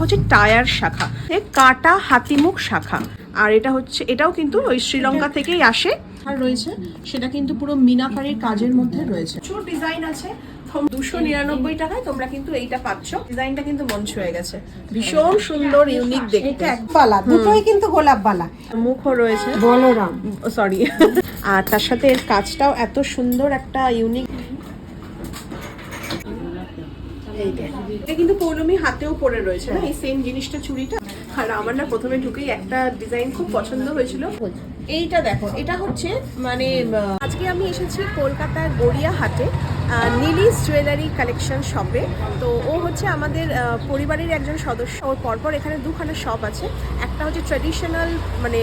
হচ্ছে টায়ার শাখা কাটা হাতিমুখ শাখা। আর এটা হচ্ছে এটাও কিন্তু ওই শ্রীলঙ্কা থেকেই আসে। আর রয়েছে সেটা কিন্তু পুরো মিনাকারির কাজের মধ্যে রয়েছে। প্রচুর ডিজাইন আছে দুশো নিরানব্বই টাকায় তোমরা কিন্তু এইটা পাচ্ছ। ডিজাইনটা কিন্তু মঞ্চ হয়ে গেছে। ভীষণ সুন্দর ইউনিক দেখতে। বালা দুটোই কিন্তু গোলাপ বালা। মুখও রয়েছে। বলরাম। সরি আর তার সাথে এর কাজটাও এত সুন্দর একটা ইউনিক এটা। কিন্তু পৌলমি হাতেও পরে রয়েছে না এই সেম জিনিসটা চুড়িটা। আর আমার না প্রথমে ঢুকেই একটা ডিজাইন খুব পছন্দ হয়েছিল। এইটা দেখো, এটা হচ্ছে মানে আজকে আমি এসেছি কলকাতার গড়িয়াহাটে। নীলিস জুয়েলারি কালেকশন শপে তো ও হচ্ছে আমাদের পরিবারের একজন সদস্য। ওর পরপর এখানে দুখানা শপ আছে। একটা হচ্ছে ট্র্যাডিশনাল মানে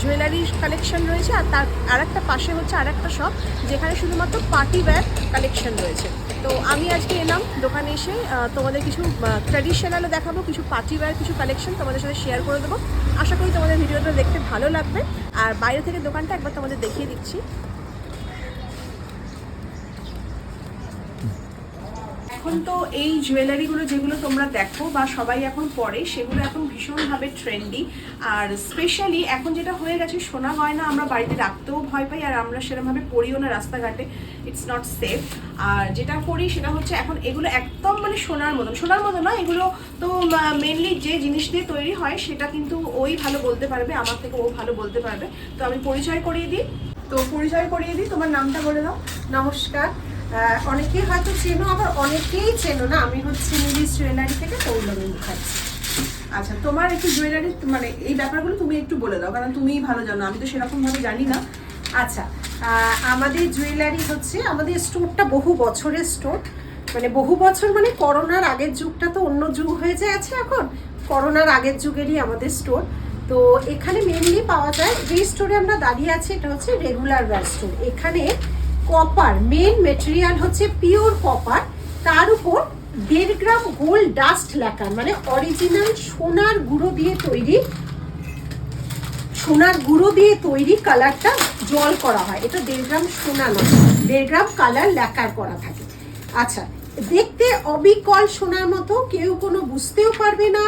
জুয়েলারি কালেকশন রয়েছে আর তার আর একটা পাশে হচ্ছে আর একটা শপ যেখানে শুধুমাত্র পার্টি ওয়্যার কালেকশন রয়েছে। তো আমি আজকে এলাম দোকানে এসে তোমাদের কিছু ট্র্যাডিশনালও দেখাবো, কিছু পার্টি ওয়্যার কিছু কালেকশন তোমাদের সাথে শেয়ার করে দেবো। আশা করি তোমাদের ভিডিওটা দেখতে ভালো লাগবে। আর বাইরে থেকে দোকানটা একবার তোমাদের দেখিয়ে দিচ্ছি। এখন তো এই জুয়েলারিগুলো যেগুলো তোমরা দেখো বা সবাই এখন পরে, সেগুলো এখন ভীষণভাবে ট্রেন্ডি আর স্পেশালি এখন যেটা হয়ে গেছে, সোনা হয় না আমরা বাড়িতে রাখতেও ভয় পাই, আর আমরা সেরকমভাবে পড়িও না রাস্তাঘাটে। ইটস নট সেফ আর যেটা করি সেটা হচ্ছে এখন এগুলো একদম মানে সোনার মতন সোনার মতো না এগুলো তো মেনলি যে জিনিস দিয়ে তৈরি হয়, সেটা কিন্তু ওই ভালো বলতে পারবে, আমার থেকে ও ভালো বলতে পারবে। তো আমি পরিচয় করিয়ে দিই। তো পরিচয় করিয়ে দিই, তোমার নামটা বলে দাও। নমস্কার। আহ, অনেকেই হয়তো চেনো আবার অনেকেই চেনো না আমি হচ্ছে নীলিশ জুয়েলারি থেকে পৌলমী মুখার্জি আচ্ছা তোমার একটু জুয়েলারি মানে এই ব্যাপারগুলো তুমি একটু বলে দাও কারণ তুমিই ভালো জানো আমি তো সেরকম ভাবে জানি না। আচ্ছা আমাদের জুয়েলারি হচ্ছে আমাদের স্টোরটা বহু বছরের স্টোর মানে বহু বছর মানে করোনার আগের যুগটা তো অন্য যুগ হয়ে আছে এখন। করোনার আগের যুগেরই আমাদের স্টোর তো এখানে মেনলি পাওয়া যায় যে স্টোরে আমরা দাঁড়িয়ে আছি এটা হচ্ছে রেগুলার ওয়্যার স্টোর এখানে কপার মেন মেটেরিয়াল হচ্ছে পিওর কপার তার উপর দেড় গ্রাম গোল্ড ডাস্ট লেখা মানে অরিজিনাল সোনার গুঁড়ো দিয়ে তৈরি সোনার গুঁড়ো দিয়ে তৈরি কালারটা জল করা হয়। এটা দেড় গ্রাম সোনা নয় দেড় গ্রাম কালার ল্যাকার করা থাকে। আচ্ছা দেখতে অবিকল সোনার মতো কেউ কোনো বুঝতেও পারবে না।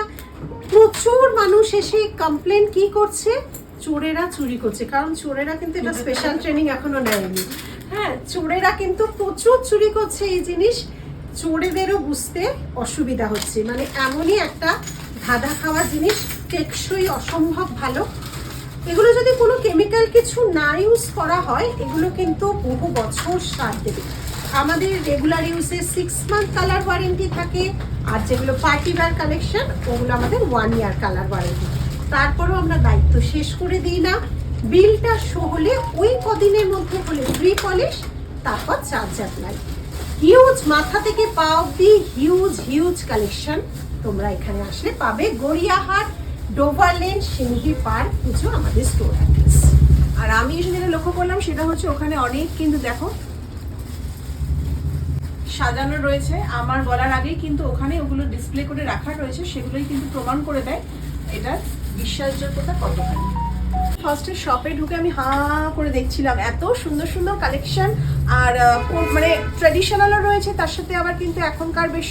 প্রচুর মানুষ এসে কমপ্লেন কি করছে? চোরেরা চুরি করছে কারণ চোরেরা কিন্তু এটা স্পেশাল ট্রেনিং এখনও নেয়নি। হ্যাঁ চোরেরা কিন্তু প্রচুর চুরি করছে এই জিনিস। চোরেদেরও বুঝতে অসুবিধা হচ্ছে। মানে এমনই একটা ধাঁধা খাওয়া জিনিস, টেকসই অসম্ভব ভালো। এগুলো যদি কোনো কেমিক্যাল কিছু না ইউজ করা হয়, এগুলো কিন্তু বহু বছর সার দেবে। আমাদের রেগুলার ইউজে সিক্স মান্থ কালার ওয়ারেন্টি থাকে, আর যেগুলো পার্টি ওয়্যার কালেকশন ওগুলো আমাদের ওয়ান ইয়ার কালার ওয়ারেন্টি তারপরেও আমরা দায়িত্ব শেষ করে দিই না। বিলটা শো হলে ওই কদিনের মধ্যে হলে ফ্রি পলিশ তারপর চার্জ অ্যাপ্লাই হিউজ মাথা থেকে পা অব্দি হিউজ হিউজ কালেকশন তোমরা এখানে আসলে পাবে গড়িয়াহাট, ডোভার লেন সিংহি পার্ক পুজো আমাদের স্টোর অ্যাড্রেস আর আমি যেটা লক্ষ্য করলাম, সেটা হচ্ছে ওখানে অনেক কিন্তু দেখো, সাজানো রয়েছে। আমার বলার আগেই কিন্তু ওখানে ওগুলো ডিসপ্লে করে রাখা রয়েছে, সেগুলোই কিন্তু প্রমাণ করে দেয়। এটার বিশ্বাসযোগ্যতা কতখানি? ফার্স্টে শপে ঢুকে আমি হা করে দেখছিলাম। এত সুন্দর সুন্দর কালেকশন আর মানে ট্র্যাডিশনালও রয়েছে, তার সাথে আবার কিন্তু এখনকার বেশ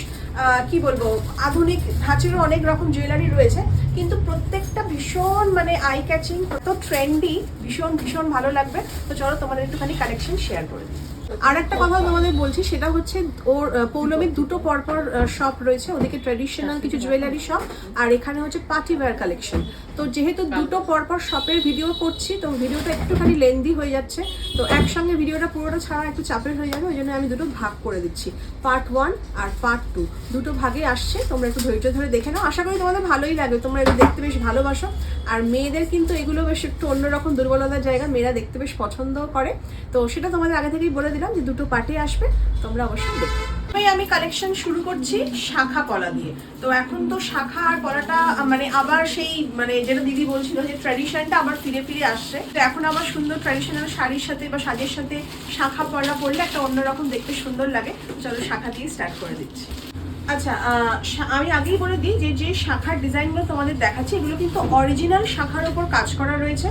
কি বলব, আধুনিক ধাঁচেরও অনেক রকম জুয়েলারি রয়েছে। কিন্তু প্রত্যেকটা ভীষণ মানে আই ক্যাচিং তো ট্রেন্ডি ভীষণ ভীষণ ভালো লাগবে। তো চলো তোমাদের একটুখানি কালেকশন শেয়ার করে দিই। আর একটা কথা তোমাদের বলছি, সেটা হচ্ছে ওর পৌলমীর দুটো পরপর শপ রয়েছে। ওদিকে ট্র্যাডিশনাল কিছু জুয়েলারি শপ আর এখানে হচ্ছে পার্টিওয়্যার কালেকশন তো যেহেতু দুটো পরপর শপের ভিডিও করছি তো ভিডিওটা একটুখানি লেন্দি হয়ে যাচ্ছে। তো একসঙ্গে ভিডিওটা পুরোটা ছাড়া একটু চাপের হয়ে যাবে ওই জন্য আমি দুটো ভাগ করে দিচ্ছি। পার্ট ওয়ান আর পার্ট টু দুটো ভাগে আসছে তোমরা একটু ধৈর্য ধরে দেখে নাও। আশা করি তোমাদের ভালোই লাগবে তোমরা এগুলো দেখতে বেশ ভালোবাসো। আর মেয়েদের কিন্তু এগুলো বেশ একটু অন্যরকম দুর্বলতার জায়গা মেয়েরা দেখতে বেশ পছন্দও করে। তো সেটা তোমাদের আগে থেকেই বলে দিলাম যে দুটো পার্টে আসবে তোমরা অবশ্যই দেখো তবে আমি কালেকশন শুরু করছি শাখা কলা দিয়ে। তো এখন তো শাখা আর কলাটা মানে আবার সেই মানে যেটা দিদি বলছিল যে ট্র্যাডিশনটা আবার ফিরে ফিরে আসছে। তো এখন আবার সুন্দর ট্র্যাডিশনাল শাড়ির সাথে বা সাজের সাথে শাখা পলা পরলে একটা অন্যরকম দেখতে সুন্দর লাগে। চলো শাখা দিয়ে স্টার্ট করে দিচ্ছি। আচ্ছা আমি আগেই বলে দিই যে যে শাখার ডিজাইনগুলো তোমাদের দেখাচ্ছি, এগুলো কিন্তু অরিজিনাল শাখার উপর কাজ করা রয়েছে।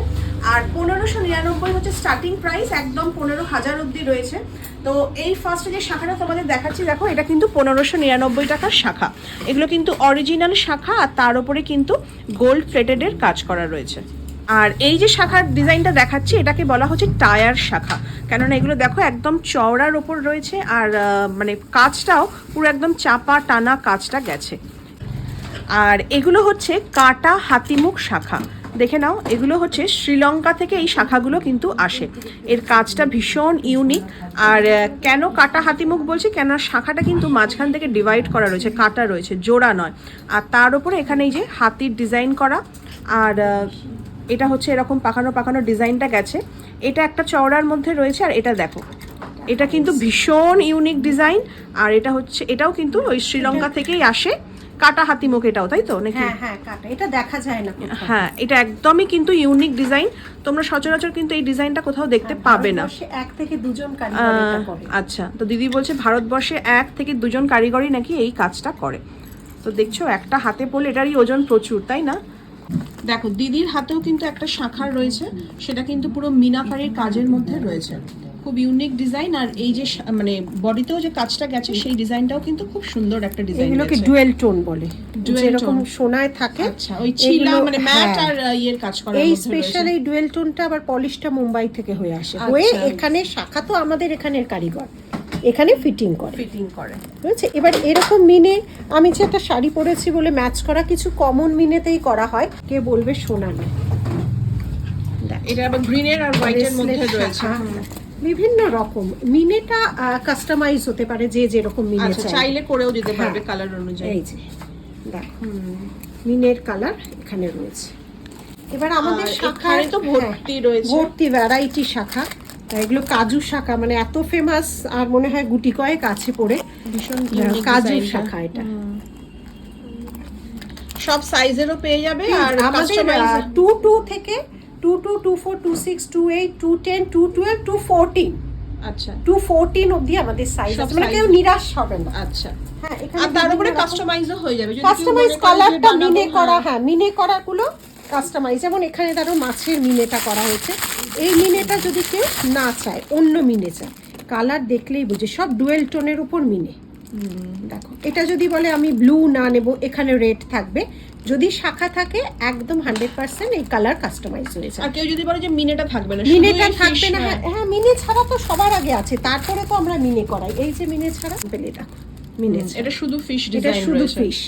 আর পনেরোশো নিরানব্বই হচ্ছে স্টার্টিং প্রাইস একদম পনেরো হাজার অবধি রয়েছে। তো এই ফার্স্টে যে শাখাটা তোমাদের দেখাচ্ছি, দেখো, এটা কিন্তু পনেরোশো নিরানব্বই টাকার শাখা। এগুলো কিন্তু অরিজিনাল শাখা, আর তার উপরে কিন্তু গোল্ড প্লেটেডের কাজ করা রয়েছে। আর এই যে শাখার ডিজাইনটা দেখাচ্ছি, এটাকে বলা হচ্ছে টায়ার শাখা। কেননা এগুলো দেখো একদম চওড়ার ওপর রয়েছে আর মানে কাজটাও পুরো একদম চাপা টানা কাজটা গেছে। আর এগুলো হচ্ছে কাটা হাতিমুখ শাখা। দেখে নাও, এগুলো হচ্ছে শ্রীলঙ্কা থেকে এই শাখাগুলো কিন্তু আসে। এর কাজটা ভীষণ ইউনিক আর কেন কাটা হাতিমুখ বলছি? কেন শাখাটা কিন্তু মাঝখান থেকে ডিভাইড করা রয়েছে, কাটা রয়েছে, জোড়া নয়। আর তার উপরে এখানে এই যে হাতির ডিজাইন করা। আর এটা হচ্ছে এরকম পাকানো পাকানো ডিজাইনটা গেছে। এটা একটা চওড়ার মধ্যে রয়েছে আর এটা দেখো। এটা কিন্তু ভীষণ ইউনিক ডিজাইন আর এটা হচ্ছে এটাও কিন্তু ওই শ্রীলঙ্কা থেকেই আসে। কাটা হাতিমুখ এটাও তাই তো নাকি? হ্যাঁ হ্যাঁ কাটা। এটা দেখা যায় না হ্যাঁ এটা একদমই কিন্তু ইউনিক ডিজাইন তোমরা সচরাচর কিন্তু এই ডিজাইনটা কোথাও দেখতে পাবে না। এক থেকে দুজন কারিগর এটা করে। আচ্ছা তো দিদি বলছে ভারতবর্ষে এক থেকে দুজন কারিগরই নাকি এই কাজটা করে। তো দেখছ একটা হাতে পড়লে এটারই ওজন প্রচুর তাই না? দেখো দিদির হাতেও কিন্তু একটা শাখার রয়েছে সেটা কিন্তু পুরো মিনাকারির কাজের মধ্যে রয়েছে। খুব ইউনিক ডিজাইন আর এই যে মানে বডিতেও যে কাজটা গেছে সেই ডিজাইনটাও কিন্তু খুব সুন্দর একটা ডিজাইন এগুলোকে ডুয়েল টোন বলে। যেরকম সোনায় থাকে আচ্ছা ওই ছিলা মানে ম্যাট হ্যাঁ। আর ইয়ের কাজ করা এই স্পেশাল এই ডুয়েল টোনটা আবার পলিশটা মুম্বাই থেকে হয়ে আসে। হয়ে আচ্ছা। এখানে শাখা তো আমাদের এখানের কারিগর। এখানে ফিটিং করে। ফিটিং করে। বুঝেছে? এবার এরকম মিনে আমি যে একটা শাড়ি পরেছি বলে ম্যাচ করা কিছু কমন মিনেতেই করা হয় কে বলবে সোনালি এটা আবার গ্রিনের আর হোয়াইটের মধ্যে রয়েছে। বিভিন্ন রকম। মিনেটা কাস্টমাইজ হতে পারে যে যেরকম মিনে আচ্ছা চাই। চাইলে করেও দিতে পারবে হ্যাঁ। কালার অনুযায়ী। এই যে দেখো। মিনের কালার এখানে রয়েছে। এবার আমাদের শাখায় তো ভর্তি রয়েছে। ভর্তি ভ্যারাইটি শাখা। এগুলো কাজু শাখা মানে এত ফেমাস আর মনে হয় গুটি কয়েক আছে পড়ে। ভীষণ কাজু শাখা এটা। সব সাইজেরও পেয়ে যাবে আর আমাদের টু টু থেকে two two two four two six two eight two ten two twelve two fourteen আচ্ছা। টু ফোরটিন অবধি আমাদের সাইজ আছে। মানে কেউ নিরাশ হবে না। আচ্ছা। হ্যাঁ আর তার উপরে কাস্টমাইজও হয়ে যাবে। কাস্টমাইজ মনে করে যে কালারটা মিনে করা হ্যাঁ। হ্যাঁ মিনে করাগুলো কাস্টমাইজ যেমন এখানে ধরো মাছের মিনেটা করা হয়েছে। এই মিনেটা যদি কেউ না চায় অন্য মিনে চায় কালার দেখলেই বুঝে সব ডুয়েল টোনের উপর মিনে। দেখো এটা যদি বলে আমি ব্লু না নেব এখানে রেড থাকবে। যদি শাখা থাকে একদম হান্ড্রেড পার্সেন্ট এই কালার কাস্টমাইজ হয়েছে আর কেউ যদি বলে যে মিনেটা থাকবে না মিনেটা থাকবে না হ্যাঁ। হ্যাঁ হ্যাঁ মিনে ছাড়া তো সবার আগে আছে তারপরে তো আমরা মিনে করাই। এই যে মিনে ছাড়া পেলে দেখো মিনে এটা শুধু ফিশ এটা শুধু ফিশ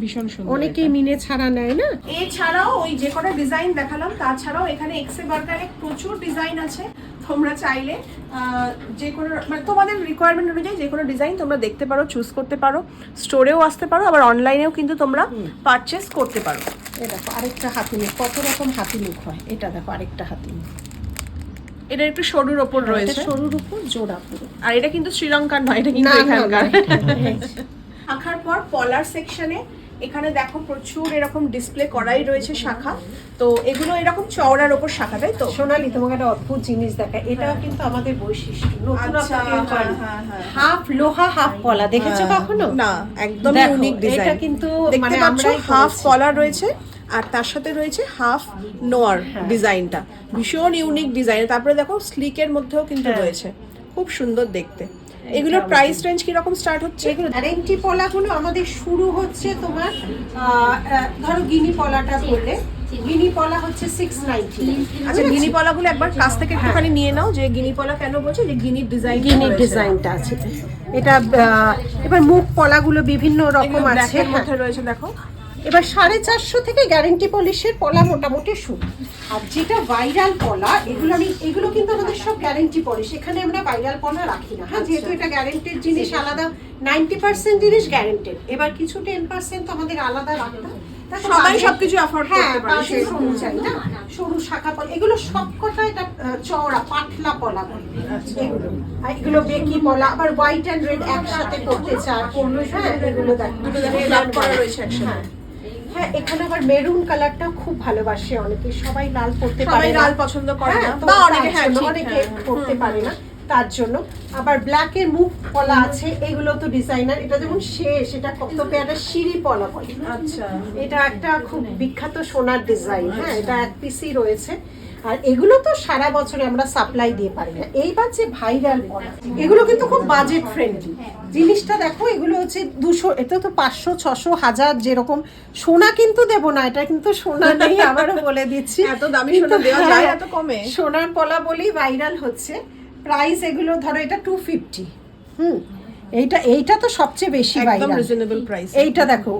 ভীষণ সুন্দর অনেকেই মিনে ছাড়া নেয় না? এছাড়াও ওই যে কটা ডিজাইন দেখালাম তাছাড়াও এখানে এক্সে বার্গারে প্রচুর ডিজাইন আছে। তোমরা চাইলে আহ, যে কোনো মানে তোমাদের রিকোয়ারমেন্ট অনুযায়ী যে কোনো ডিজাইন তোমরা দেখতে পারো চুজ করতে পারো স্টোরেও আসতে পারো আবার অনলাইনেও কিন্তু তোমরা পারচেস করতে পারো। এই দেখো আরেকটা হাতি মুখ কত রকম হাতি মুখ হয়। এটা দেখো আরেকটা হাতি মুখ এটা একটু সরুর ওপর রয়েছে। সরুর উপর জোড়া পুরো। আর এটা কিন্তু শ্রীলঙ্কার নয় এটা কিন্তু এখানকার। আঁকার পর পলার সেকশনে এখানে দেখো প্রচুর এরকম ডিসপ্লে করাই রয়েছে শাখা। তো এগুলো এরকম চওড়ার ওপর শাখা তাই তো? সোনালি তোমাকে একটা অদ্ভুত জিনিস দেখা এটাও কিন্তু আমাদের বৈশিষ্ট্য। আচ্ছা, হ্যাঁ, হ্যাঁ, হ্যাঁ। হাফ লোহা হাফ পলা। দেখেছ হ্যাঁ, কখনো? না একদম ইউনিক ডিজাইন এটা কিন্তু দেখতে মানে পাচ্ছ হাফ। কলার রয়েছে আর তার সাথে রয়েছে হাফ নোয়ার হ্যাঁ। ডিজাইনটা। ভীষণ ইউনিক ডিজাইন তারপরে দেখো স্লিকের মধ্যেও কিন্তু হ্যাঁ। রয়েছে। খুব সুন্দর দেখতে। এগুলোর প্রাইস রেঞ্জ কি রকম স্টার্ট হচ্ছে? এগুলো গ্যারেন্টি পলাগুলো আমাদের শুরু হচ্ছে তোমার ধরো গিনি পলাটা ধরলে গিনি পলা হচ্ছে সিক্স নাইনটি আচ্ছা গিনি পলাগুলো একবার কাছ থেকে একটুখানি নিয়ে নাও যে গিনি পলা কেন বলছে? যে গিনির ডিজাইন গিনির ডিজাইনটা আছে। এটা এবার মুখ পলাগুলো বিভিন্ন রকম আছে। ব্ল্যাকের হ্যাঁ। মধ্যে রয়েছে দেখো। এবার সাড়ে চারশো থেকে গ্যারেন্টি পলিশের পলা মোটামুটি শুরু। আর যেটা ভাইরাল পলা এগুলো আমি এগুলো কিন্তু আমাদের সব গ্যারেন্টি পলিশ এখানে আমরা ভাইরাল পলা রাখি না। হ্যাঁ যেহেতু এটা গ্যারেন্টেড জিনিস আলাদা নাইনটি পার্সেন্ট জিনিস গ্যারেন্টেড এবার কিছু টেন পার্সেন্ট তো আমাদের আলাদা রাখতে হয়। সবাই সবকিছু afford হ্যাঁ, করতে পারে। না? সরু শাখা পলা। এগুলো সবকটা এটা চওড়া পাতলা পলা বলে। এগুলো। আর এগুলো বেকি পলা। আবার হোয়াইট অ্যান্ড রেড একসাথে করতে চায়। হ্যাঁ এগুলো দেখো। দুটো দেখো। লাল করা রয়েছে একসাথে। হ্যাঁ। হ্যাঁ এখানে আবার মেরুন কালারটা খুব ভালোবাসে অনেকে সবাই লাল পড়তে পারে। লাল পছন্দ করে হ্যাঁ, না বা তার অনেকে হ্যাঁ অনেকে হ্যাঁ, হ্যাঁ। পারে না তার জন্য আবার ব্ল্যাকের মুখ পলা আছে এগুলো তো ডিজাইনার এটা যেমন শেষ এটা কত পেয়ারা সিঁড়ি পলা বলে আচ্ছা এটা একটা খুব বিখ্যাত সোনার ডিজাইন হ্যাঁ এটা এক পিসি রয়েছে আর এগুলো তো সারা বছরে আমরা সাপ্লাই দিয়ে পারি না। এইবার যে ভাইরাল এগুলো কিন্তু খুব বাজেট ফ্রেন্ডলি জিনিসটা দেখো এগুলো হচ্ছে দুশো এটা তো পাঁচশো ছশো হাজার যেরকম। সোনা কিন্তু দেবো না এটা কিন্তু সোনা নেই আবারও বলে দিচ্ছি। এত দামি কিন্তু সোনা দেওয়া যায় হ্যাঁ, এত কমে? সোনার পলা বলেই ভাইরাল হচ্ছে। প্রাইস এগুলো ধরো এটা টু ফিফটি হুম এইটা এইটা তো সবচেয়ে বেশি ভাইরাল রিজনেবল প্রাইস এইটা দেখো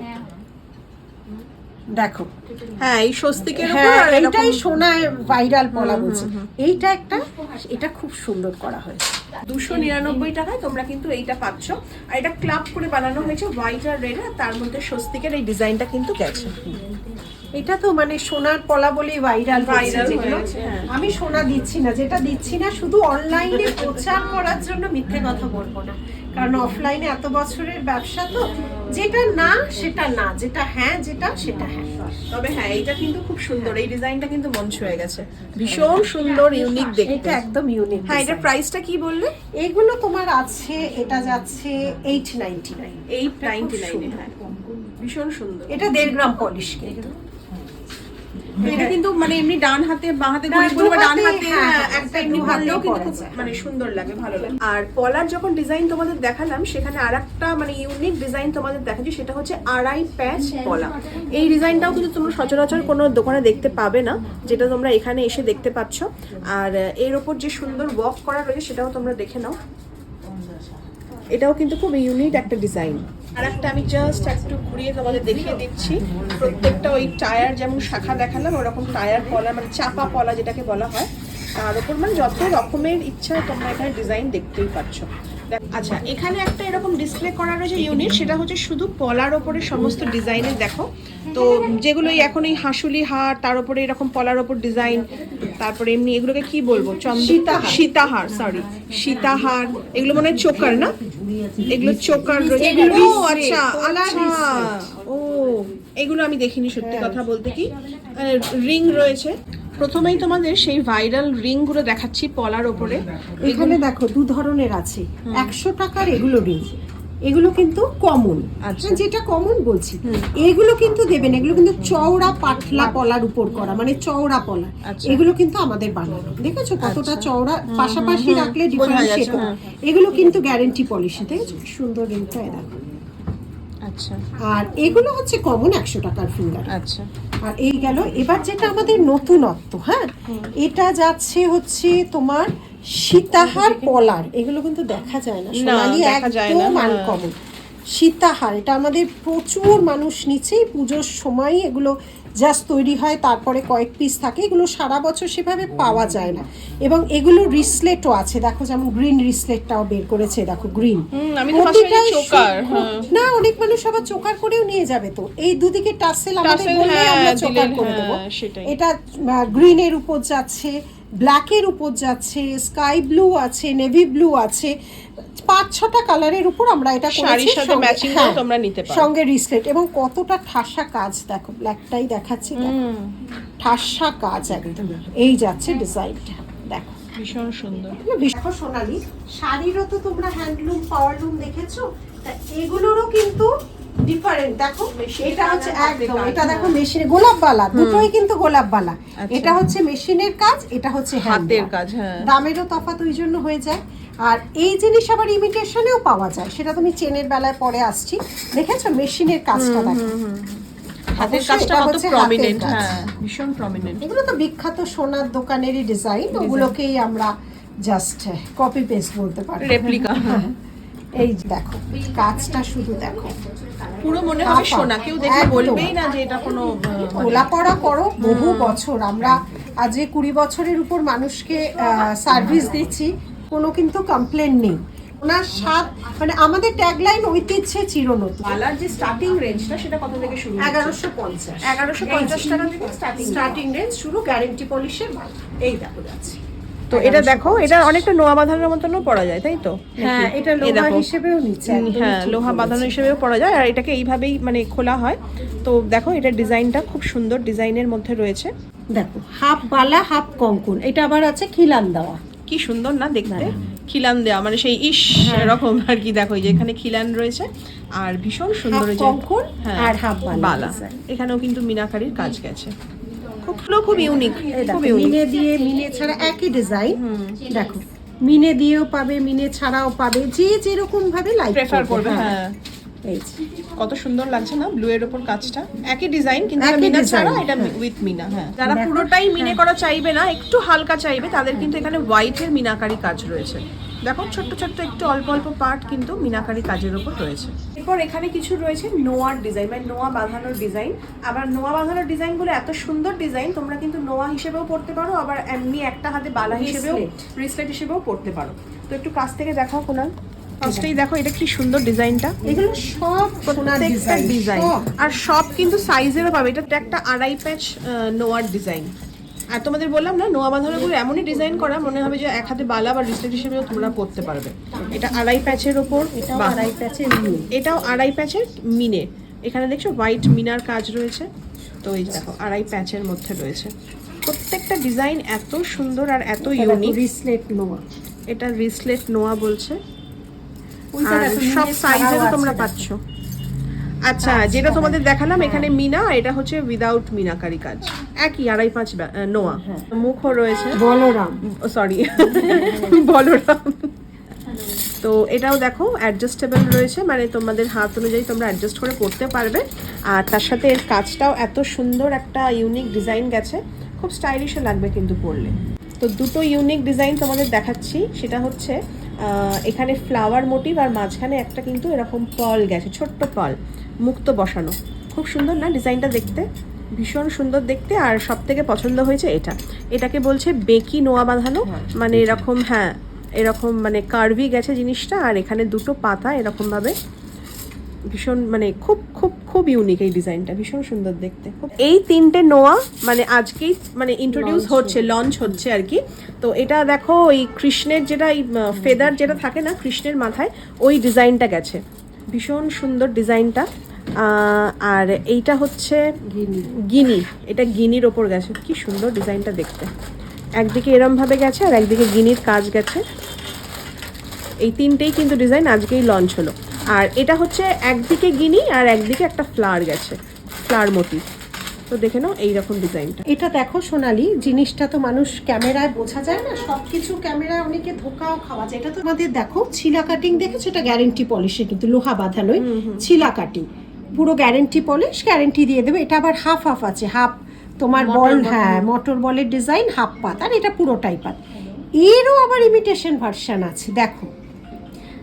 দেখো। হ্যাঁ এই স্বস্তিকের উপর হ্যাঁ এইটাই সোনায় ভাইরাল বলা বলছে। এইটা একটা এটা খুব সুন্দর করা হয়েছে। দুশো নিরানব্বই টাকায় তোমরা কিন্তু এইটা পাচ্ছ। আর এটা ক্লাব করে বানানো হয়েছে হোয়াইট আর রেড আর তার মধ্যে স্বস্তিকের এই ডিজাইনটা কিন্তু গেছে। এটা তো মানে সোনার পলা বলেই ভাইরাল ভাইরাল হ্যাঁ। আমি সোনা দিচ্ছি না যেটা দিচ্ছি না শুধু অনলাইনে প্রচার করার জন্য মিথ্যে কথা বলব না। কারণ অফলাইনে এত বছরের ব্যবসা তো যেটা না সেটা না। যেটা হ্যাঁ যেটা সেটা হ্যাঁ। তবে হ্যাঁ এটা কিন্তু খুব সুন্দর। এই ডিজাইনটা কিন্তু মন ছুঁয়ে গেছে। ভীষণ সুন্দর ইউনিক দেখতে। এটা একদম ইউনিক হ্যাঁ এটা প্রাইসটা কি বললে? এইগুলো তোমার আছে এটা যাচ্ছে eight ninety nine eight ninety নাইনে হ্যাঁ। ভীষণ সুন্দর। এটা দেড় গ্রাম পলিশ কিন্তু। এটা কিন্তু মানে এমনি ডান হাতে বাঁ হাতে বা ডান হাতে, হ্যাঁ, হ্যাঁ, হ্যাঁ, একটা এমনি কিন্তু যায়। মানে সুন্দর লাগে ভালো লাগে। আর পলার যখন ডিজাইন তোমাদের দেখালাম সেখানে আরেকটা মানে ইউনিক ডিজাইন তোমাদের দেখাচ্ছি সেটা হচ্ছে আড়াই প্যাচ পলা। এই ডিজাইনটাও কিন্তু তোমরা সচরাচর কোনো দোকানে দেখতে পাবে না যেটা তোমরা এখানে এসে দেখতে পাচ্ছ। আর এর ওপর যে সুন্দর ওয়ার্ক করা রয়েছে সেটাও তোমরা দেখে নাও। এটাও কিন্তু খুব ইউনিক একটা ডিজাইন আর একটা আমি জাস্ট একটু ঘুরিয়ে তোমাদের দেখিয়ে দিচ্ছি। প্রত্যেকটা ওই টায়ার যেমন শাখা দেখালাম, ওরকম টায়ার পলা মানে চাপা পলা যেটাকে বলা হয়, তার উপর মানে যত রকমের ইচ্ছা তোমরা এখানে ডিজাইন দেখতেই পাচ্ছ আচ্ছা এখানে একটা এরকম ডিসপ্লে করা রয়েছে ইউনিট সেটা হচ্ছে শুধু পলার ওপরে সমস্ত ডিজাইনের দেখো। তো যেগুলো এখন এই হাঁসুলি হার তার উপরে এরকম পলার ওপর ডিজাইন তারপরে এমনি এগুলোকে কি বলব? সীতাহার। সরি সীতাহার। এগুলো মনে হয় চোকার না? এগুলো চোকার রয়েছে। ও আচ্ছা আচ্ছা। ও এগুলো আমি দেখিনি সত্যি কথা বলতে কি। রিং রয়েছে। প্রথমেই তোমাদের সেই ভাইরাল রিংগুলো দেখাচ্ছি পলার ওপরে। এখানে দেখো দু ধরনের আছে। একশো টাকার এগুলো রিং এগুলো কিন্তু কমন আচ্ছা। যেটা কমন বলছি। এগুলো কিন্তু দেবেন এগুলো কিন্তু চওড়া পাতলা পলার উপর করা মানে চওড়া পলা। আচ্ছা। এগুলো কিন্তু আমাদের বানানো। দেখেছ কতটা চওড়া? পাশাপাশি রাখলে। এগুলো কিন্তু গ্যারেন্টি পলিসি দেখেছ সুন্দর রিংটা দেখো। আচ্ছা। আর এগুলো হচ্ছে কমন একশো টাকার ফিঙ্গার আচ্ছা। আর এই গেল। এবার যেটা আমাদের নতুনত্ব হ্যাঁ? এটা যাচ্ছে হচ্ছে তোমার সীতাহার পলার। এগুলো কিন্তু দেখা যায় না। সোনালি একদম হ্যাঁ। আনকমন সীতাহার এটা আমাদের প্রচুর মানুষ নিচ্ছে। পুজোর সময় এগুলো জাস্ট তৈরি হয় তারপরে কয়েক পিস থাকে এগুলো সারা বছর সেভাবে পাওয়া যায় না। এবং এগুলো রিসলেটও আছে দেখো যেমন গ্রিন রিসলেটটাও বের করেছে দেখো গ্রিন হ্যাঁ। না অনেক মানুষ আবার চোকার করেও নিয়ে যাবে তো। এই দুদিকে টাসেল আমাদের বললে হ্যাঁ, আমরা চোকার করে দেবো। হ্যাঁ, এটা গ্রিনের উপর যাচ্ছে ব্ল্যাকের উপর যাচ্ছে স্কাই ব্লু আছে নেভি ব্লু আছে পাঁচ ছটা কালারের উপর আমরা এটা করেছি হ্যাঁ, করেও তোমরা নিতে পারো। সঙ্গে রিসলেট এবং কতটা ঠাসা কাজ দেখো ব্ল্যাকটাই দেখাচ্ছি ঠাসা কাজ একদম। এই যাচ্ছে ডিজাইনটা দেখো। ভীষণ সুন্দর। দেখো সোনালি শাড়িরও তো তোমরা হ্যান্ডলুম পাওয়ারলুম দেখেছ? তা এগুলোরও কিন্তু ডিফারেন্ট দেখো। এটা হচ্ছে একদম এটা দেখো। মেশিনে গোলাপবালা দুটোই কিন্তু গোলাপবালা। আচ্ছা। এটা হচ্ছে মেশিনের কাজ এটা হচ্ছে হাতের কাজ, হ্যাঁ। দামেরও তফাৎ ওই জন্য হয়ে যায়। আর এই জিনিস আবার ইমিটেশনেও পাওয়া যায়। সেটা তুমি চেনের বেলায় পরে আসছি। দেখেছ? মেশিনের কাজটা দেখো। হাতের কাজটা কত প্রমিনেন্ট হ্যাঁ ভীষণ প্রমিনেন্ট এগুলো তো বিখ্যাত সোনার দোকানেরই ডিজাইন ওগুলোকেই আমরা জাস্ট কপি পেস্ট বলতে পারি রেপ্লিকা এই যে দেখো কাজটা শুধু দেখো। পুরো মনে হবে কাপা। সোনা কেউ দেখে বলবেই না যে এটা কোনো খোলা পড়া করো বহু বছর। আমরা আজ কুড়ি বছরের উপর মানুষকে সার্ভিস দিচ্ছি কোনো কিন্তু কমপ্লেন নেই। ওনার স্বাদ মানে আমাদের ট্যাগলাইন ঐতিহ্যে চিরনতুন। বালার যে স্টার্টিং রেঞ্জটা সেটা কত থেকে শুরু এগারোশো পঞ্চাশ। এগারোশো পঞ্চাশ টাকা থেকে স্টার্টিং স্টার্টিং রেঞ্জ শুরু গ্যারেন্টি পলিশের মাল। এই দেখো যাচ্ছে। তো এটা দেখো এটা অনেকটা নোয়া বাঁধানোর মতনও পড়া যায় তাই তো? হ্যাঁ এটা লোহা হিসেবেও নিচ্ছে হ্যাঁ লোহা বাঁধানো হিসেবেও পড়া যায় আর এটাকে এইভাবেই মানে খোলা হয়। তো দেখো এটা ডিজাইনটা খুব সুন্দর ডিজাইনের মধ্যে রয়েছে। দেখো হাফ বালা হাফ কঙ্কন। এটা আবার আছে খিলান দেওয়া। কি সুন্দর না দেখতে? খিলান দেওয়া মানে সেই ইস হ্যাঁ। এরকম আর কি। দেখো যে এখানে খিলান রয়েছে আর ভীষণ সুন্দর হ্যাঁ, আর হাফ বালা। এখানেও কিন্তু মিনাকারির কাজ গেছে। খুব খুব ইউনিক মিনে দিয়ে মিনে ছাড়া একই ডিজাইন দেখো মিনে দিয়েও পাবে মিনে ছাড়াও পাবে যে যেরকম ভাবে লাইক প্রেফার করবে হ্যাঁ। এই যে। কত সুন্দর লাগছে না ব্লু এর উপর কাজটা? একই ডিজাইন কিন্তু মিনা ছাড়া এটা হ্যাঁ। উইথ মিনা হ্যাঁ। যারা পুরোটাই মিনে হ্যাঁ। করা চাইবে না একটু হালকা চাইবে তাদের কিন্তু এখানে হোয়াইটের মিনাকারি কাজ রয়েছে। দেখো ছোট্ট ছোট্ট একটু অল্প অল্প পার্ট কিন্তু মিনাকারি কাজের উপর রয়েছে। এরপর এখানে কিছু রয়েছে নোয়ার ডিজাইন মানে নোয়া বাঁধানোর ডিজাইন আবার নোয়া বাঁধানোর ডিজাইনগুলো এত সুন্দর ডিজাইন তোমরা কিন্তু নোয়া হিসেবেও পড়তে পারো আবার এমনি একটা হাতে বালা হিসেবেও Bracelet। রিসলেট হিসেবেও পড়তে পারো। তো একটু কাছ থেকে দেখাও কোনাল। ফার্স্টেই দেখো এটা কি সুন্দর ডিজাইনটা। এগুলো সব প্রত্যেকটা ডিজাইন আর সব কিন্তু সাইজেরও পাবে। এটা একটা আড়াই প্যাচ নোয়ার ডিজাইন। আর তোমাদের বললাম না নোয়া বাঁধানোগুলো এমনই ডিজাইন করা মনে হবে যে এক হাতে বালা বা রিসলেট হিসেবেও তোমরা পড়তে পারবে। এটা আড়াই প্যাচের ওপর এটাও আড়াই প্যাচে মিনে। এটাও আড়াই প্যাচের মিনে। এখানে দেখছ হোয়াইট মিনার কাজ রয়েছে। তো এই দেখো আড়াই প্যাচের মধ্যে রয়েছে। প্রত্যেকটা ডিজাইন এত সুন্দর আর এত ইউনিক রিসলেট নোয়া। এটা রিসলেট নোয়া বলছে। সব মিনে সাইজেরও তোমরা পাচ্ছ। আচ্ছা যেটা তোমাদের দেখালাম এখানে মিনা এটা হচ্ছে উইদাউট মিনাকারি কাজ। একই আড়াই পাঁচ নোয়া। হ্যাঁ। মুখও রয়েছে। বলরাম। সরি বলরাম। তো এটাও দেখো অ্যাডজাস্টেবল রয়েছে। মানে তোমাদের হাত অনুযায়ী তোমরা অ্যাডজাস্ট করে করতে পারবে। আর তার সাথে এর কাজটাও এত সুন্দর একটা ইউনিক ডিজাইন গেছে। খুব স্টাইলিশও লাগবে কিন্তু পরলে। তো দুটো ইউনিক ডিজাইন তোমাদের দেখাচ্ছি। সেটা হচ্ছে এখানে ফ্লাওয়ার মোটিভ আর মাঝখানে একটা কিন্তু এরকম পল গেছে ছোট্ট পল মুক্ত বসানো। খুব সুন্দর না ডিজাইনটা দেখতে? ভীষণ সুন্দর দেখতে আর সব থেকে পছন্দ হয়েছে এটা। এটাকে বলছে বেকি নোয়া বাঁধানো মানে এরকম হ্যাঁ এরকম মানে কার্ভি গেছে জিনিসটা আর এখানে দুটো পাতা এরকম ভাবে ভীষণ মানে খুব খুব খুব ইউনিক এই ডিজাইনটা ভীষণ সুন্দর দেখতে। এই তিনটে নোয়া মানে আজকেই মানে ইন্ট্রোডিউস হচ্ছে লঞ্চ হচ্ছে আর কি। তো এটা দেখো ওই কৃষ্ণের যেটা এই ফেদার যেটা থাকে না কৃষ্ণের মাথায় ওই ডিজাইনটা গেছে। ভীষণ সুন্দর ডিজাইনটা আর এইটা হচ্ছে গিনি। এটা গিনির ওপর গেছে। কি সুন্দর ডিজাইনটা দেখতে। একদিকে এরমভাবে গেছে আর একদিকে গিনির কাজ গেছে। এই তিনটেই কিন্তু ডিজাইন আজকেই লঞ্চ হলো। আর এটা হচ্ছে একদিকে গিনি আর একদিকে একটা ফ্লাওয়ার গেছে ফ্লাওয়ার মোটিভ তো দেখে নাও এইরকম ডিজাইনটা। এটা দেখো সোনালি জিনিসটা তো মানুষ ক্যামেরায় বোঝা যায় না সবকিছু ক্যামেরায় অনেকে ধোকাও খাওয়া যায়। এটা তো আমাদের দেখো ছিলা কাটিং দেখেছ? এটা গ্যারেন্টি পলিশে কিন্তু লোহা বাঁধানোই। ছিলা কাটিং পুরো গ্যারেন্টি পলিশ গ্যারেন্টি দিয়ে দেবে। এটা আবার হাফ হাফ আছে হাফ তোমার বল হ্যাঁ মোটর বলের ডিজাইন হাফ পাত। আর এটা পুরোটাই পাত। এরও আবার ইমিটেশন ভার্সন আছে দেখো।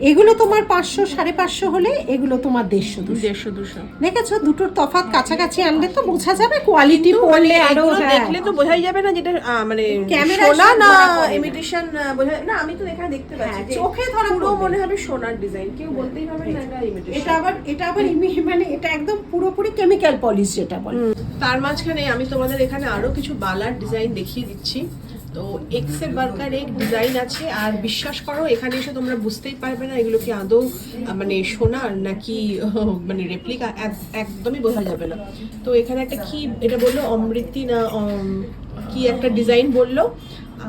এগুলো তোমার পাঁচশো সাড়ে পাঁচশো হলে এগুলো তোমার দেড়শো দুশো। দেড়শো দুশো। দেখেছ? দুটোর তফাৎ কাছাকাছি আনলে তো বোঝা যাবে কোয়ালিটি পড়লে আরও হ্যাঁ। দেখলে তো বোঝাই যাবে না যেটা মানে ক্যামেরায় সোনা না। ইমিটেশন বোঝা না আমি তো এখানে দেখতে পাচ্ছি হ্যাঁ, চোখে ধরা পুরো মনে হবে সোনার ডিজাইন কেউ বলতেই পারবে না এটা ইমিটেশন এটা আবার এটা আবার মানে এটা একদম পুরোপুরি কেমিক্যাল পলিশ যেটা বলে। তার মাঝখানে আমি তোমাদের এখানে আরও কিছু বালার ডিজাইন দেখিয়ে দিচ্ছি। তো এক্সে বার্কার এক ডিজাইন আছে আর বিশ্বাস করো এখানে এসে তোমরা বুঝতেই পারবে না এগুলো কি আদৌ মানে সোনার নাকি মানে রেপ্লিকা একদমই বোঝা যাবে না। তো এখানে একটা কি এটা বলল অমৃতি না কি একটা ডিজাইন বলল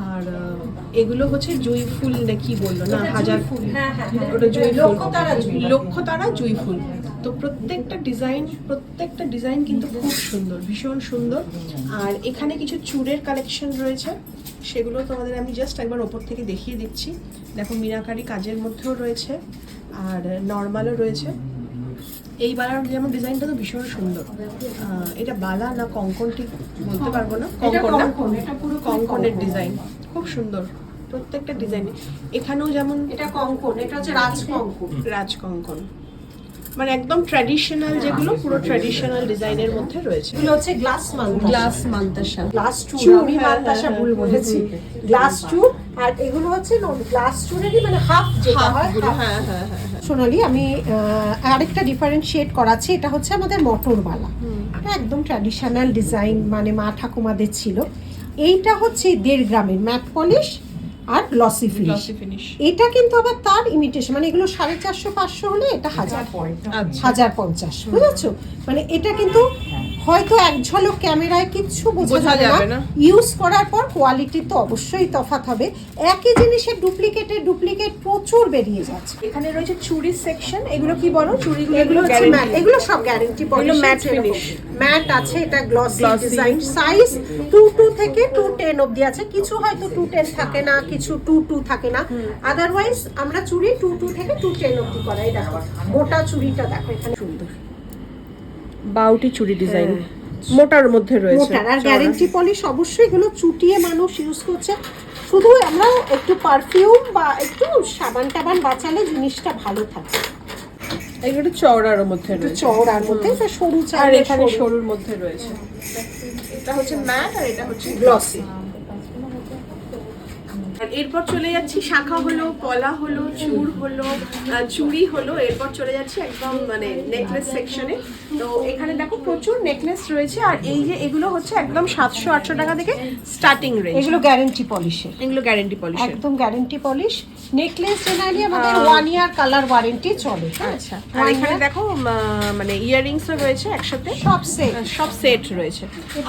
আর এগুলো হচ্ছে জুই ফুল না কি বলল না হাজার ফুল। হ্যাঁ হ্যাঁ ওটা জুই ফুল। লক্ষ্যতারা জুই। লক্ষ্য তারা জুই ফুল। তো প্রত্যেকটা ডিজাইন প্রত্যেকটা ডিজাইন কিন্তু খুব সুন্দর ভীষণ সুন্দর। আর এখানে কিছু চুড়ের কালেকশন রয়েছে সেগুলো তোমাদের আমি জাস্ট একবার ওপর থেকে দেখিয়ে দিচ্ছি। দেখো মিনাকারি কাজের মধ্যেও রয়েছে আর নর্মালও রয়েছে। এই বালার যেমন ডিজাইনটা তো ভীষণ সুন্দর। এটা বালা না কঙ্কন ঠিক বলতে পারব না? কঙ্কন এটা পুরো কঙ্কনের ডিজাইন খুব সুন্দর প্রত্যেকটা ডিজাইন এখানেও যেমন এটা কঙ্কন এটা হচ্ছে রাজ কঙ্কন রাজ কঙ্কন মানে একদম ট্র্যাডিশনাল যেগুলো পুরো ট্র্যাডিশনাল ডিজাইনের মধ্যে রয়েছে। এগুলো হচ্ছে গ্লাস মান্তাসা গ্লাস মান্তাসা গ্লাস চুর চুর, আমি হ্যাঁ, মান্তাসা হ্যাঁ, ভুল হ্যাঁ। বলেছি। গ্লাস চুর আর এগুলো হচ্ছে গ্লাস চুরেরই মানে হাফ যেটা হয় হ্যাঁ হ্যাঁ হ্যাঁ হ্যাঁ। সোনালি আমি আরেকটা ডিফারেন্সিয়েট করাচ্ছি এটা হচ্ছে আমাদের মটরবালা এটা একদম ট্র্যাডিশনাল ডিজাইন মানে মা ঠাকুমাদের ছিল। এইটা হচ্ছে দেড় গ্রামের ম্যাট পলিশ আর গ্লসি ফিনিশ এটা কিন্তু আবার তার ইমিটেশন মানে এগুলো সাড়ে চারশো পাঁচশো হলে এটা হাজার আচ্ছা। হাজার পঞ্চাশ বুঝেছ? মানে এটা কিন্তু হয়তো এক ঝলক ক্যামেরায় কিচ্ছু বোঝা যাবে না। ইউজ করার পর কোয়ালিটি তো অবশ্যই তফাৎ হবে। একই জিনিসের ডুপ্লিকেটের ডুপ্লিকেট প্রচুর বেরিয়ে যাচ্ছে। এখানে রয়েছে চুড়ির সেকশন এগুলো কি বলো? চুড়িগুলো এগুলো হচ্ছে ম্যাট এগুলো সব গ্যারান্টি এগুলো matte finish। ম্যাট আছে এটা glossy. Design size two two থেকে টু টেন অবধি আছে। কিছু হয়তো টু টেন থাকে না কিছু টু টু থাকে না। আদারওয়াইজ আমরা চুড়ি টু টু থেকে টু টেন অবধি করাই দেখো। মোটা চুড়িটা দেখো এখানে সুন্দর। বাউটি চুড়ি ডিজাইন মোটার মধ্যে রয়েছে। মোটার আর গ্যারেন্টি পলিশ অবশ্যই এগুলো চুটিয়ে মানুষ ইউজ করছে। শুধু আমরা একটু পারফিউম বা একটু সাবান টাবান বাঁচালে জিনিসটা ভালো থাকে। এগুলো চওড়ার মধ্যে একটু রয়েছে। চওড়ার মধ্যে এটা সরু আর এখানে সরুর মধ্যে রয়েছে। এটা হচ্ছে ম্যাট আর এটা হচ্ছে গ্লসি এরপর চলে যাচ্ছি শাখা হলো পলা হলো চুর হলো চুড়ি হলো এরপর চলে যাচ্ছি একদম মানে নেকলেস সেকশনে তো এখানে দেখো প্রচুর নেকলেস রয়েছে আর এই যে এগুলো হচ্ছে একদম সাতশো আটশো টাকা থেকে স্টার্টিং রেঞ্জ এগুলো গ্যারেন্টি পলিশের এগুলো গ্যারেন্টি পলিশ একদম গ্যারেন্টি পলিশ নেকলেস জেনারেলি আমাদের ওয়ান ইয়ার কালার ওয়ারেন্টি চলে হ্যাঁ? আচ্ছা। আর এখানে দেখো মানে ইয়াররিংসও রয়েছে একসাথে। সব সেট সব সেট রয়েছে।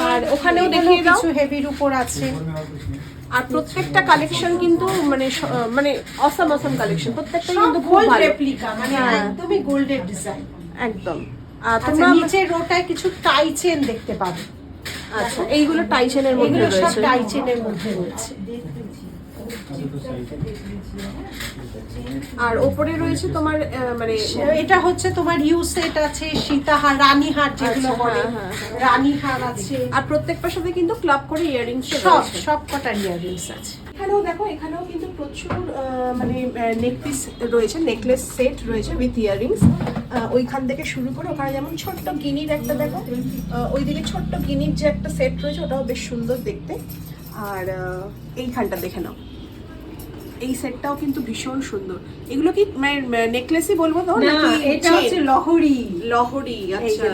আর ওখানেও দেখিয়ে দাও। কিছু হেভির উপর আছে। আর প্রত্যেকটা কালেকশন কিন্তু মানে মানে অসম অসম কালেকশন প্রত্যেকটা কিন্তু খুব গোল্ড ভালো। রেপ্লিকা মানে হ্যাঁ। একদমই গোল্ডেন ডিজাইন একদম। আর আচ্ছা তোমরা নিচে রোটায় কিছু টাই চেন দেখতে পাবে। আচ্ছা এইগুলো টাই চেনের মধ্যে রয়েছে। টাই চেনের মধ্যে রয়েছে। আর ওপরে রয়েছে তোমার মানে এটা হচ্ছে তোমার ইউ সেট আছে সীতাহার রানীহার যেগুলো আচ্ছা, বলে। হ্যাঁ, হ্যাঁ। রানীহার আছে। আর প্রত্যেকটার সাথে কিন্তু ক্লাব করে ইয়াররিংস সব সব কটা ইয়াররিংস আছে। এখানেও দেখো এখানেও কিন্তু প্রচুর মানে নেক পিস রয়েছে নেকলেস সেট রয়েছে উইথ ইয়াররিংস ওইখান থেকে শুরু করে ওখানে যেমন ছোট্ট গিনির একটা দেখো ওইদিকে ছোট্ট গিনির যে একটা সেট রয়েছে ওটাও বেশ সুন্দর দেখতে। আর এইখানটা দেখে নাও। এই সেটটাও কিন্তু ভীষণ সুন্দর। এগুলো কি নেকলেসই বলব তো? না এটা হচ্ছে লহরি। লহরি আচ্ছা।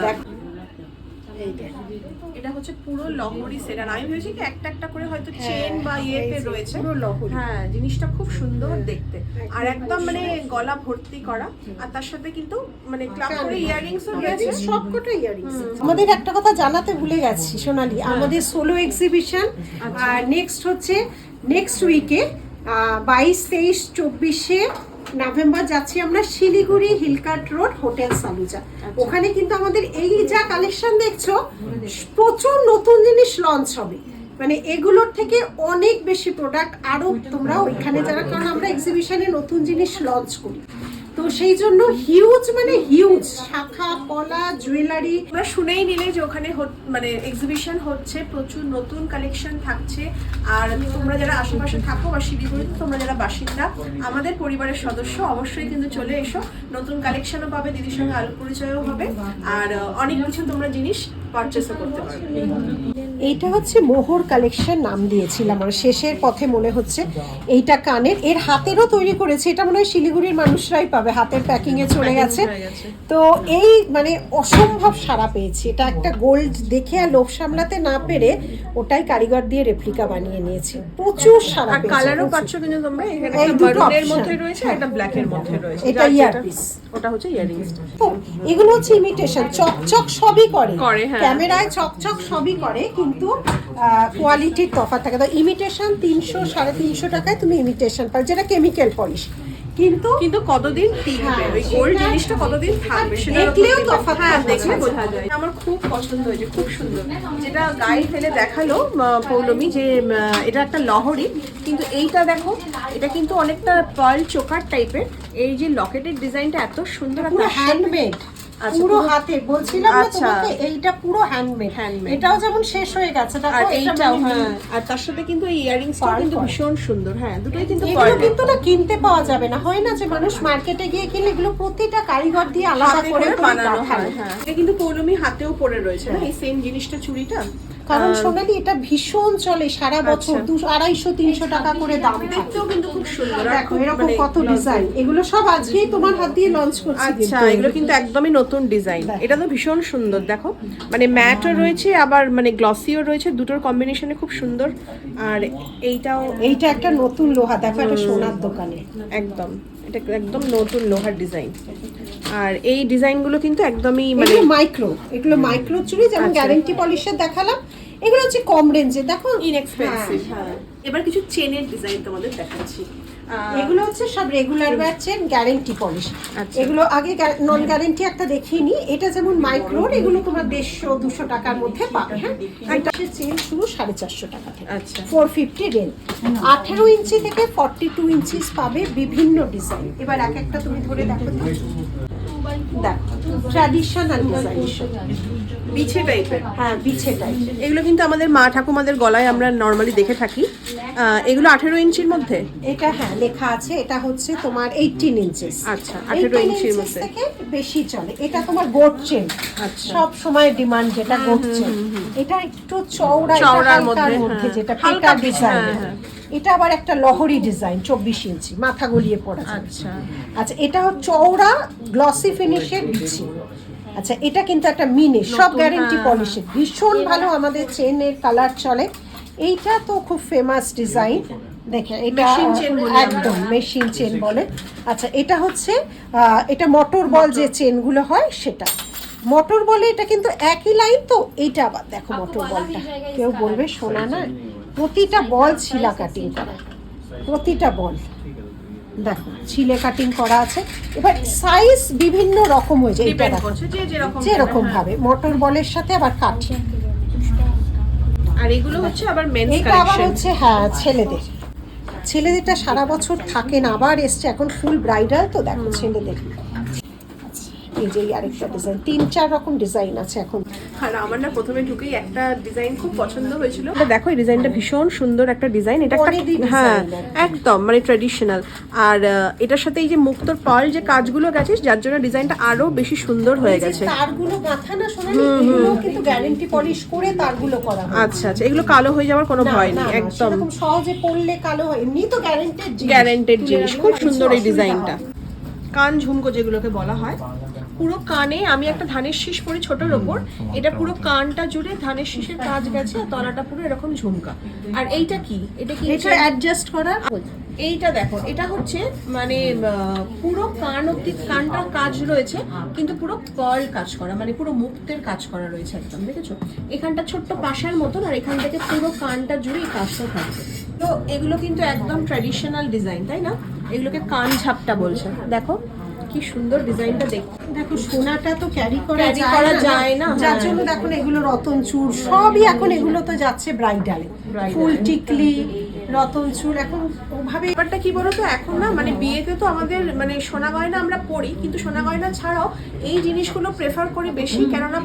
এটা হচ্ছে পুরো লহরি সেট আর আমি ভেবেছি কি একটা একটা করে হয়তো হ্যাঁ, চেন বা ইয়েতে রয়েছে পুরো লহরি। হ্যাঁ জিনিসটা খুব সুন্দর দেখতে। আর একদম একদম মানে গলা ভর্তি করা। আর তার সাথে কিন্তু মানে ক্লাব করে ইয়াররিংসও রয়েছে। সবকটা ইয়াররিংস আমাদের একটা কথা জানাতে ভুলে গেছি সোনালি। আমাদের সোলো এক্সিবিশন আর নেক্সট হচ্ছে নেক্সট উইকে বাইশ তেইশ চব্বিশে নভেম্বর যাচ্ছি আমরা Siliguri Hill Cart Road hotel Saluja. ওখানে কিন্তু আমাদের এই যা কালেকশন দেখছ প্রচুর নতুন জিনিস লঞ্চ হবে। মানে এগুলোর থেকে অনেক বেশি প্রোডাক্ট আরও তোমরা ওইখানে যারা কারণ আমরা এক্সিবিশনে নতুন জিনিস লঞ্চ করি। তো সেই জন্য হিউজ মানে হিউজ শাখা, কলা জুয়েলারি তোমরা শুনেই নিলে যে ওখানে মানে এক্সিবিশন হচ্ছে, প্রচুর নতুন কালেকশন থাকছে। আর তোমরা যারা আশেপাশে থাকো, বা শিলিগুড়িতে, তোমরা যারা বাসিন্দা, আমাদের পরিবারের সদস্য, অবশ্যই কিন্তু চলে এসো। নতুন কালেকশনও পাবে, দিদির সঙ্গে আলো পরিচয়ও হবে। আর অনেক কিছু তোমরা জিনিস পারচেসও করতে পারবে। এইটা হচ্ছে মোহর কালেকশন নাম দিয়েছিলাম আর শেষের পথে মনে হচ্ছে এইটা কানের। এর হাতেরও তৈরি করেছে। এটা মনে হয় শিলিগুড়ির মানুষরাই পাবে। হাতের প্যাকিং এ চলে গেছে। তো এই মানে অসম্ভব সারা পেয়েছি। এটা একটা গোল্ড দেখে আর লোভ সামলাতে না পেরে ওটাই কারিগর দিয়ে রেপ্লিকা বানিয়ে নিয়েছি। প্রচুর সারা পেয়েছি, কালারও পাচ্ছ কিন্তু তোমরা। এখানে একটা। মধ্যে রয়েছে একটা ব্ল্যাকের মধ্যে রয়েছে। এটা যার যেটা- earpiece। ওটা হচ্ছে ইয়াররিংস তো এগুলো হচ্ছে ইমিটেশন চকচক সবই করে। করে, হ্যাঁ। ক্যামেরায় চকচক সবই করে কিন্তু কোয়ালিটির তফাৎ থাকে। তো ইমিটেশন তিনশো সাড়ে তিনশো টাকায় তুমি ইমিটেশন পাও যেটা কেমিক্যাল পলিশ কিন্তু কিন্তু কতদিন টিকবে? হ্যাঁ, ওই গোল্ড জিনিসটা কতদিন থাকবে? সেটা দেখলেও তফাৎ হ্যাঁ দেখলে বোঝা যায়। আমার খুব পছন্দ হয়েছে খুব সুন্দর। যেটা গায়ে ফেলে দেখাল পৌলমী যে এটা একটা লহরি কিন্তু এইটা দেখো এটা কিন্তু অনেকটা পার্ল চোকার টাইপের এই যে লকেটের ডিজাইনটা এত সুন্দর সাথে- হ্যান্ডমেড পুরো পুরো- হাতে। বলছিলাম না আচ্ছা। তোমাকে এইটা পুরো হ্যান্ডমেড। এটাও যেমন শেষ হয়ে গেছে দেখো এইটাও মানে হ্যাঁ। আর তার সাথে কিন্তু এই ইয়ারিংসটা কিন্তু ভীষণ সুন্দর হ্যাঁ দুটোই কিন্তু এগুলো কিন্তু না কিনতে পাওয়া যাবে না। হয় না যে মানুষ মার্কেটে গিয়ে কিনলে এগুলো প্রতিটা কারিগর দিয়ে আলাদা করে বানানো হয় হ্যাঁ। এটা কিন্তু পৌলমী হাতেও পরে রয়েছে না এই সেম জিনিসটা চুড়িটা? কারণ সোনালি এটা ভীষণ চলে সারা বছর আচ্ছা। দুশো আড়াইশো তিনশো টাকা করে দাম দেখতেও কিন্তু খুব সুন্দর। দেখো এরকম মানে কত ডিজাইন এগুলো সব আজকেই তোমার হাত দিয়ে লঞ্চ করছি আচ্ছা কিন্তু। এগুলো কিন্তু একদমই নতুন ডিজাইন এটা তো ভীষণ সুন্দর দেখো। মানে ম্যাটও রয়েছে আবার মানে গ্লসিও রয়েছে দুটোর কম্বিনেশনে খুব সুন্দর। আর এইটাও এইটা একটা নতুন লোহা দেখো একটা সোনার দোকানে। একদম। এটা একদম নতুন লোহার ডিজাইন। আর এই ডিজাইনগুলো কিন্তু একদমই মানে মাইক্রো এগুলো মাইক্রো চুড়ি যেমন আচ্ছা। গ্যারেন্টি পলিশের দেখালাম এগুলো হচ্ছে কম রেঞ্জে দেখো ইনএক্সপেন্সিভ হ্যাঁ। এবার কিছু চেনের ডিজাইন তোমাদের দেখাচ্ছি। এগুলো হচ্ছে সব রেগুলার চেন গ্যারেন্টি পলিশ আচ্ছা। এগুলো আগে নন গ্যারেন্টি একটা দেখিয়ে নি এটা যেমন মাইক্রোর এগুলো তোমরা দেড়শো দুশো টাকার মধ্যে পাবে হ্যাঁ? চেন শুরু সাড়ে চারশো টাকা থেকে। আচ্ছা। ফোর ফিফটি রেঞ্জ আঠেরো ইঞ্চি থেকে ফর্টি টু ইঞ্চিস পাবে বিভিন্ন ডিজাইন এবার এক একটা তুমি ধরে দেখো ট্র্যাডিশনাল বিছে টাইপের হ্যাঁ বিছে টাইপ এগুলো কিন্তু আমাদের মা ঠাকুমাদের গলায় আমরা নর্মালি দেখে থাকি। এগুলো আঠেরো ইঞ্চির মধ্যে? এটা হ্যাঁ লেখা আছে এটা হচ্ছে তোমার এইটিন ইঞ্চেস আচ্ছা, 18 ইঞ্চির মধ্যে। থেকে বেশি চলে। এটা তোমার গোট চেন আচ্ছা। সব সময় ডিমান্ড যেটা গোট চেন এটা একটু চওড়া চওড়ার মধ্যে, হ্যাঁ। যেটা হালকা ডিজাইন হ্যাঁ, হ্যাঁ। এটা আবার একটা লহরি ডিজাইন চব্বিশ ইঞ্চি মাথা গলিয়ে পড়া আচ্ছা। আচ্ছা এটা হচ্ছে চওড়া গ্লসি ফিনিশের আচ্ছা এটা কিন্তু একটা মিনে সব গ্যারেন্টি পলিশের ভীষণ ভালো আমাদের চেনের কালার চলে। এইটা তো খুব ফেমাস ডিজাইন দেখে এটা। একদম মেশিন চেন বলে। আচ্ছা এটা হচ্ছে এটা মোটর বল যে চেনগুলো হয় সেটা। মোটর বলে এটা কিন্তু একই লাইন তো এইটা আবার দেখো মোটর বলটা কেউ বলবে শোনা না। প্রতিটা বল ছিলা কাটিং করা। প্রতিটা বল দেখো ছিলে কাটিং করা আছে। এবার সাইজ বিভিন্ন রকম হয়ে যায় যেরকম হ্যাঁ। ভাবে। মোটর বলের সাথে আবার কাঠি আর এগুলো হচ্ছে আবার মেন্স এটা আবার হচ্ছে হ্যাঁ ছেলেদের। ছেলেদেরটা সারা বছর থাকে না আবার এসছে এখন ফুল ব্রাইডাল তো দেখো ছেলেদের। এই যে আরেকটা ডিজাইন তিন চার রকম ডিজাইন আছে এখন। আর আমার না প্রথমে ঢুকেই একটা ডিজাইন খুব পছন্দ হয়েছিল। দেখো এই ডিজাইনটা ভীষণ সুন্দর একটা ডিজাইন এটা হ্যাঁ একদম মানে ট্র্যাডিশনাল আর এটার সাথে এই যে মুক্তোর পাল যে কাজগুলো গেছে যার জন্য ডিজাইনটা আরও বেশি সুন্দর হয়ে গেছে। তারগুলো গাঁথা না কিন্তু গ্যারান্টি পলিশ করে তারগুলো করা আচ্ছা আচ্ছা এগুলো কালো হয়ে যাওয়ার কোনো ভয় নেই একদম। সহজে পড়লে কালো হয় এমনি তো গ্যারান্টেড গ্যারেন্টেড জিনিস খুব সুন্দর এই ডিজাইনটা কান ঝুমকো যেগুলোকে বলা হয় পুরো কানে আমি একটা ধানের শীষ পরি ছোটোর ওপর এটা পুরো কানটা জুড়ে ধানের শীষের কাজ গেছে আর তলাটা পুরো এরকম ঝুমকা। আর এইটা কি? এটা কি এটা অ্যাডজাস্ট করার এইটা দেখো এটা হচ্ছে মানে পুরো কান অব্দি কানটা কাজ রয়েছে কিন্তু পুরো পার্ল কাজ করা মানে পুরো মুক্তের কাজ করা রয়েছে একদম দেখেছ? এখানটা ছোট্ট পাশার মতন আর এখান থেকে পুরো কানটা জুড়ে এই কাজটা থাকবে। তো এগুলো কিন্তু একদম ট্র্যাডিশনাল ডিজাইন তাই না? এগুলোকে কান ঝাপটা বলছে। দেখো কি সুন্দর ডিজাইনটা দেখতে। দেখো সোনাটা তো ক্যারি করা যায় করা না, যায় না, যার হ্যাঁ। জন্য দেখুন এগুলো রতন চুর সবই এখন এগুলো তো যাচ্ছে ব্রাইডালে ফুল টিকলি রতন চুর এখন ওভাবে ব্যাপারটা কি বলতো এখন না মানে বিয়েতে তো আমাদের মানে সোনা গয়না আমরা পরি কিন্তু সোনা গয়না ছাড়াও এই জিনিসগুলো প্রেফার করি বেশি কেননা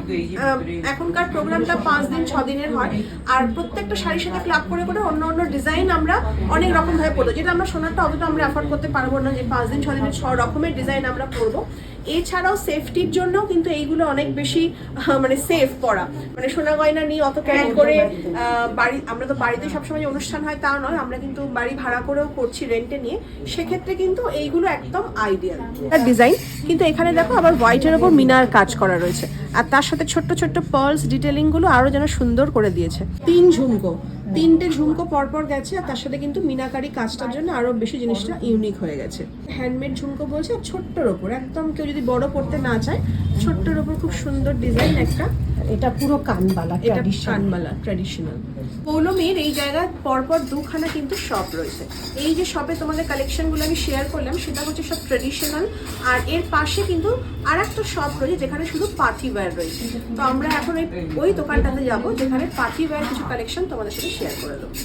এখনকার প্রোগ্রামটা পাঁচ দিন ছ দিনের হয় আর প্রত্যেকটা শাড়ির সাথে ক্লাব করে করে অন্য অন্য ডিজাইন আমরা অনেক রকম ভাবে পরবো। যেটা আমরা সোনাটা অতটা আমরা অ্যাফোর্ড করতে পারব না যে পাঁচ দিন ছ দিনের ছ রকমের ডিজাইন আমরা পরবো। এছাড়াও সেফটির জন্য কিন্তু এইগুলো অনেক বেশি মানে সেফ পড়া। মানে সোনা গয়না নিয়ে অত ক্যারি করে আহ, বাড়ি আমরা তো বাড়িতে সবসময় যে অনুষ্ঠান হয় তা নয় আমরা কিন্তু বাড়ি ভাড়া করেও করছি রেন্টে নিয়ে। সেক্ষেত্রে কিন্তু এইগুলো একদম আইডিয়াল ডিজাইন কিন্তু এখানে দেখো আবার হোয়াইটের ওপর মিনার কাজ করা রয়েছে। আর তার সাথে ছোট্ট ছোট্ট পার্লস ডিটেলিংগুলো আরও যেন সুন্দর করে দিয়েছে। তিন ঝুমকো। তিনটে ঝুমকো পরপর গেছে আর তার সাথে কিন্তু মিনাকারি কাজটার জন্য আরও বেশি জিনিসটা ইউনিক হয়ে গেছে। হ্যান্ডমেড ঝুমকো বলছে আর ছোট্টর ওপর। একদম কেউ যদি বড় পড়তে না চায় ছোট্টর ওপর খুব সুন্দর ডিজাইন একটা এটা পুরো কানবালা এটা কানবালা ট্র্যাডিশনাল পৌলমীর এই জায়গায় পরপর দুখানা কিন্তু শপ রয়েছে। এই যে শপে তোমাদের কালেকশনগুলো আমি শেয়ার করলাম সেটা হচ্ছে সব ট্রেডিশনাল আর এর পাশে কিন্তু আর একটা শপ রয়েছে যেখানে শুধু পার্টি ওয়্যার রয়েছে। তো আমরা এখন ওই দোকানটাতে যাব, যেখানে পার্টি ওয়্যার কিছু কালেকশন তোমাদের সাথে শেয়ার করে দেবো।